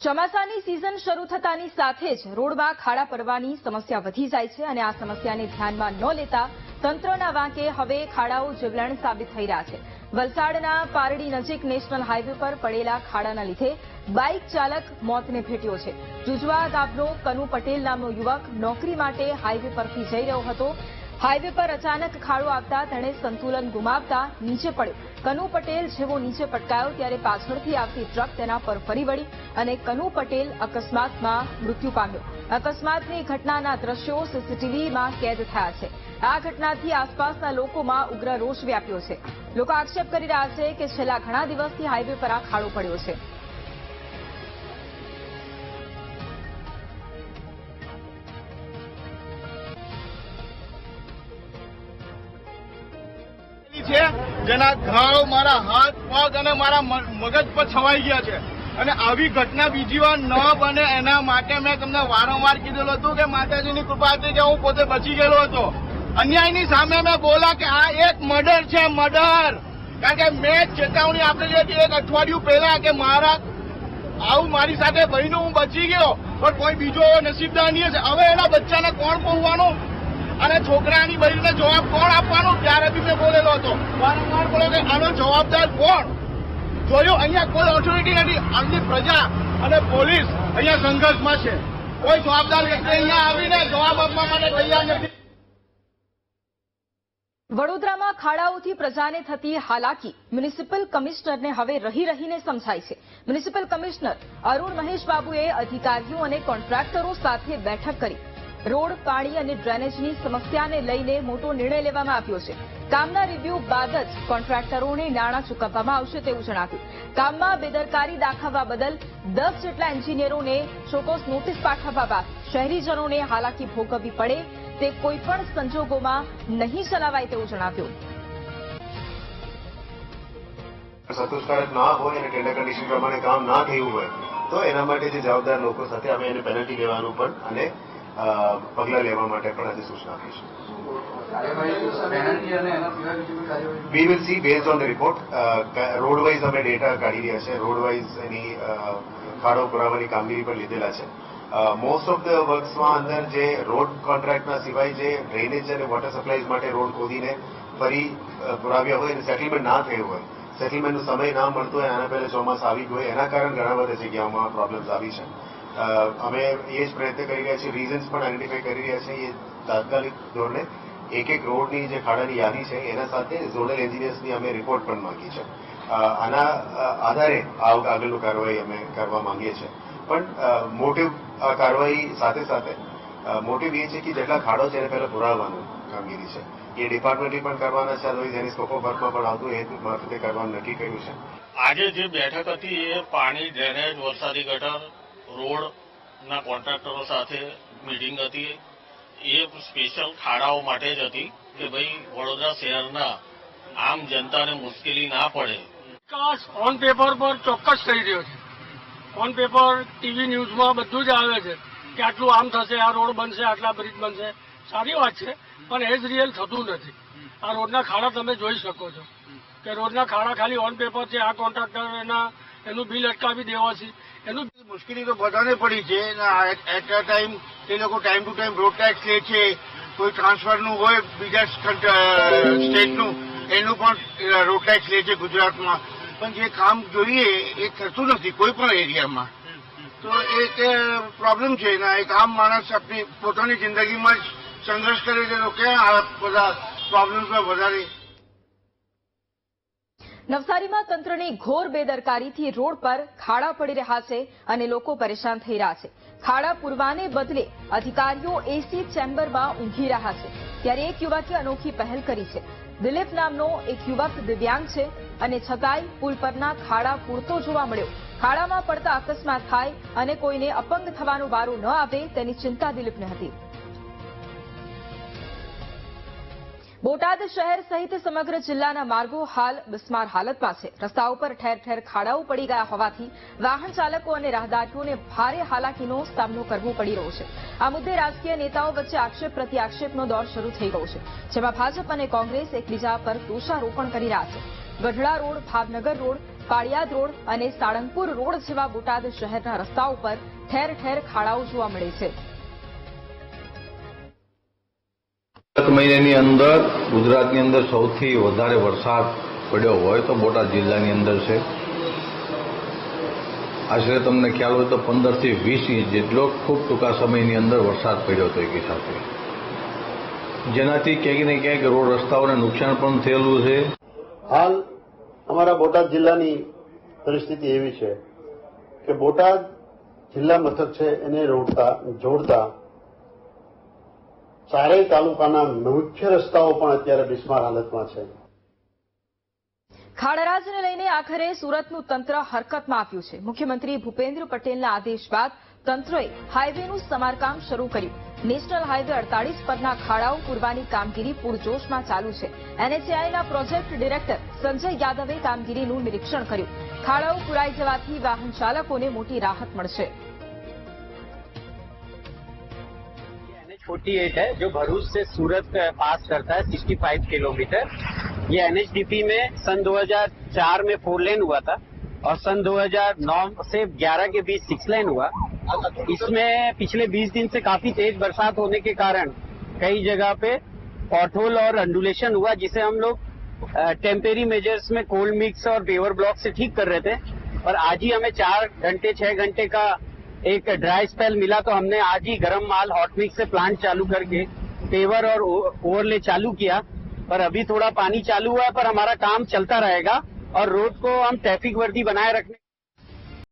ચોમાસાની સિઝન શરૂ થતાની સાથે જ રોડમાં ખાડા પડવાની સમસ્યા વધી જાય છે અને આ સમસ્યાને ધ્યાનમાં ન લેતા તંત્રના વાંકે હવે ખાડાઓ જીવલણ સાબિત થઈ રહ્યા છે. વલસાડના પારડી નજીક નેશનલ હાઈવે પર પડેલા ખાડાના લીધે બાઇક ચાલક મોતને ભેટ્યો છે. જુજવા ગામનો કનુ પટેલ નામનો યુવક નોકરી માટે હાઈવે પરથી જઈ રહ્યો હતો. હાઈવે પર અચાનક ખાડો આવતા તેણે સંતુલન ગુમાવતા નીચે પડ્યો. કનુ પટેલ જેવો નીચે પટકાયો ત્યારે પાછળથી આવતી ટ્રક તેના પર ફરી વળી અને કનુ પટેલ અકસ્માતમાં મૃત્યુ પામ્યો. અકસ્માતની ઘટનાના દ્રશ્યો સીસીટીવીમાં કેદ થયા છે. આ ઘટનાથી આસપાસના લોકોમાં ઉગ્ર રોષ વ્યાપ્યો છે. લોકો આક્ષેપ કરી રહ્યા છે કે છેલ્લા ઘણા દિવસથી હાઈવે પર આ ખાડો પડ્યો છે. છે, જેના ઘાવ મારા હાથ, પગ અને મારા મગજ પર છવાઈ ગયા છે. અને આવી ઘટના બીજી વાર ન બને એના માટે મેં તમને વારંવાર કીધેલું હતું કે માતાજીની કૃપાથી કે હું પોતે બચી ગયેલો હતો. અન્યાયની સામે મેં બોલા કે આ એક મર્ડર છે, મર્ડર. કારણ કે મેં ચેતવણી આપેલી હતી એક અઠવાડિયું પહેલા કે મારા, આવું મારી સાથે બહેનો હું બચી ગયો, પણ કોઈ બીજો નસીબદાર નહીં હશે. હવે એના બચ્ચાને કોણ પોવવાનું અને છોકરાની બહેનને જવાબ કોણ આપવાનો? ત્યારે બી મેં બોલેલો હતો. વારંવાર બોલો કે આનો જવાબદાર કોણ? જોયું, અહીંયા કોઈ ઓથોરિટી નથી. આમની પ્રજા અને પોલીસ અહીંયા સંઘર્ષમાં છે. કોઈ જવાબદાર વ્યક્તિ અહીંયા આવીને જવાબ આપવા માટે તૈયાર નથી. વડોદરામાં ખાડાઓથી પ્રજાને થતી હાલાકી મ્યુનિસિપલ કમિશનરને હવે રહી રહીને સમજાય છે. મ્યુનિસિપલ કમિશનર અરુણ મહેશ બાબુએ અધિકારીઓ અને કોન્ટ્રાક્ટરો સાથે બેઠક કરી. રોડ, પાણી અને ડ્રેનેજની સમસ્યાને લઈને મોટો નિર્ણય લેવામાં આવ્યો છે. કામના રિવ્યુ બાદ જ કોન્ટ્રાક્ટરોને નાણાં ચૂકવવામાં આવશે તેવું જણાવ્યું. કામમાં બેદરકારી દાખવવા બદલ દસ જેટલા એન્જિનિયરોને ચોક્કસ નોટિસ પાઠવવા બાદ શહેરીજનોને હાલાકી ભોગવવી પડે તે કોઈપણ સંજોગોમાં નહીં ચલાવાય તેવું જણાવ્યું. સંતોષકારક ના હોય અને ટેન્ડર કન્ડિશન પ્રમાણે કામ ના થયું હોય, તો એના માટે જે જવાબદાર લોકો સાથે અમે એને પેનલ્ટી લેવાનું પણ અને પગલાં લેવા માટે પણ આજે સૂચના આપીશું we will see based on the report road wise અમે ડેટા કાઢી રહ્યા છે. રોડ વાઇઝ એની ખાડો પુરાવાની કામગીરી પણ લીધેલા છે. મોસ્ટ ઓફ ધ વર્ક્સમાં અંદર જે રોડ કોન્ટ્રાક્ટના સિવાય જે ડ્રેનેજ અને વોટર સપ્લાયઝ માટે રોડ ખોદીને ફરી પુરાવ્યા હોય અને સેટલમેન્ટ ના થયું હોય સેટલમેન્ટનો સમય ના મળતો હોય, આના પહેલા ચોમાસા આવી ગયો એના કારણે ઘણા બધા જગ્યાઓમાં પ્રોબ્લેમ્સ આવી છે. અમે એ જ પ્રયત્ન કરી રહ્યા છીએ રીઝન્સ પણ આઈડેન્ટિફાઈ કરી રહ્યા છીએ એ તાત્કાલિક ધોરણે. એક એક રોડની જે ખાડાની યાદી છે, એના સાથે ઝોનલ એન્જિનિયર્સની અમે રિપોર્ટ પણ માંગી છે. આના આધારે આગળનું કાર્યવાહી અમે કરવા માંગીએ છીએ. પણ મોટિવ કાર્યવાહી સાથે સાથે મોટિવ એ છે કે જેટલા ખાડો છે એને પહેલાં પુરાવવાનું કામગીરી છે. એ ડિપાર્ટમેન્ટની પણ કરવાના છે અથવા જેની સ્કોપ વર્કમાં પણ આવતું એ મારફતે કરવાનું નક્કી કર્યું છે. આજે જે બેઠક હતી એ પાણી ડ્રેનેજ વરસાદી ગટર રોડના કોન્ટ્રાક્ટરો સાથે મિટિંગ હતી. એ સ્પેશિયલ ખાડાઓ માટે જ હતી કે ભાઈ વડોદરા શહેરના આમ જનતાને મુશ્કેલી ના પડે. વિકાસ ઓન પેપર પર ચોક્કસ થઈ રહ્યો છે. ઓન પેપર ટીવી ન્યૂઝમાં બધું જ આવે છે કે આટલું આમ થશે, આ રોડ બનશે, આટલા બ્રિજ બનશે. સારી વાત છે, પણ એજ રિયલ થતું નથી. આ રોડના ખાડા તમે જોઈ શકો છો. કે રોડના ખાડા ખાલી ઓન પેપર છે, આ કોન્ટ્રાક્ટર એના એનું બિલ અટકાવી દેવા છે. એનું મુશ્કેલી તો બધાને પડી છે. એટ અ ટાઈમ એ લોકો time to time road tax લે છે. કોઈ ટ્રાન્સફરનું હોય, બીજા સ્ટેટનું એનું પણ રોડ ટેક્સ લે છે ગુજરાતમાં. પણ જે કામ જોઈએ એ થતું નથી કોઈ પણ એરિયામાં. તો એક પ્રોબ્લેમ છે. ને એક આમ માણસ આપણી પોતાની જિંદગીમાં જ સંઘર્ષ કરે છે તો ક્યાં આ બધા પ્રોબ્લેમ્સમાં વધારે નવસારીમાં તંત્રની ઘોર બેદરકારીથી રોડ પર ખાડા પડી રહ્યા છે અને લોકો પરેશાન થઈ રહ્યા છે. ખાડા પૂરવાને બદલે અધિકારીઓ એસી ચેમ્બરમાં ઊંઘી રહ્યા છે. ત્યારે એક યુવકે અનોખી પહેલ કરી છે. દિલીપ નામનો એક યુવક દિવ્યાંગ છે અને છતાંય પુલ પરના ખાડા પૂરતો જોવા મળ્યો. ખાડામાં પડતા અકસ્માત થાય અને કોઈને અપંગ થવાનો વારો ન આવે તેની ચિંતા દિલીપને હતી. બોટાદ શહેર સહિત સમગ્ર જિલ્લાના માર્ગો હાલ બિસ્માર હાલતમાં છે. રસ્તાઓ પર ઠેર ઠેર ખાડાઓ પડી ગયા હોવાથી વાહન ચાલકો અને રાહદારીઓને ભારે હાલાકીનો સામનો કરવો પડી રહ્યો છે. આ મુદ્દે રાજકીય નેતાઓ વચ્ચે આક્ષેપ પ્રતિ આક્ષેપનો દોર શરૂ થઈ ગયો છે, જેમાં ભાજપ અને કોંગ્રેસ એકબીજા પર દોષારોપણ કરી રહ્યા છે. Gadhada road, Bhavnagar road, Paliyad road અને સાળંગપુર રોડ જેવા બોટાદ શહેરના રસ્તાઓ પર ઠેર ઠેર ખાડાઓ જોવા મળે છે. ગત મહિનાની અંદર ગુજરાતની અંદર સૌથી વધારે વરસાદ પડ્યો હોય તો બોટાદ જિલ્લાની અંદર છે. આશરે તમને ખ્યાલ હોય તો પંદરથી વીસ ઇંચ જેટલો ખૂબ ટૂંકા સમયની અંદર વરસાદ પડ્યો હતો એકી સાથે. જેનાથી ક્યાંક ને ક્યાંક રોડ રસ્તાઓને નુકસાન પણ થયેલું છે. હાલ અમારા બોટાદ જિલ્લાની પરિસ્થિતિ એવી છે કે બોટાદ જિલ્લા મથક છે એને રોડતા, જોડતા ચારેય તાલુકાના મુખ્ય રસ્તાઓ પણ અત્યારે બિસ્માર હાલતમાં છે. ખાડરાજને લઈને આખરે સુરતનું તંત્ર હરકતમાં આવ્યું છે. મુખ્યમંત્રી ભૂપેન્દ્ર પટેલના આદેશ બાદ તંત્રએ હાઈવેનું સમારકામ શરૂ કર્યું. નેશનલ હાઈવે અડતાલીસ પરના ખાડાઓ પૂરવાની કામગીરી પૂરજોશમાં ચાલુ છે. એનએચએઆઈના પ્રોજેક્ટ ડિરેક્ટર સંજય યાદવે કામગીરીનું નિરીક્ષણ કર્યું. ખાડાઓ પુરાઈ જવાથી વાહન ચાલકોને મોટી રાહત મળશે. फोर्टी एट है, जो भरूच से सूरत पास करता है 65 किलोमीटर। ये एनएचडीपी में सन 2004 में फोर लेन हुआ था और सन 2009 से 11 के बीच सिक्स लेन हुआ। इसमें पिछले 20 दिन से काफ़ी तेज बरसात होने के कारण कई जगह पे पॉटहोल और अंडुलेशन हुआ, जिसे हम लोग टेम्पेरी मेजर्स में कोल्ड मिक्स और पेवर ब्लॉक से ठीक कर रहे थे। और आज ही हमें चार घंटे, छह घंटे का एक ड्राई स्पेल मिला तो हमने आज ही गर्म माल हॉटमिक्स से प्लांट चालू करके पेवर और ओवरले चालू किया। पर अभी थोड़ा पानी चालू हुआ है, पर हमारा काम चलता रहेगा और रोड को हम ट्रैफ़िक वर्दी बनाए रखने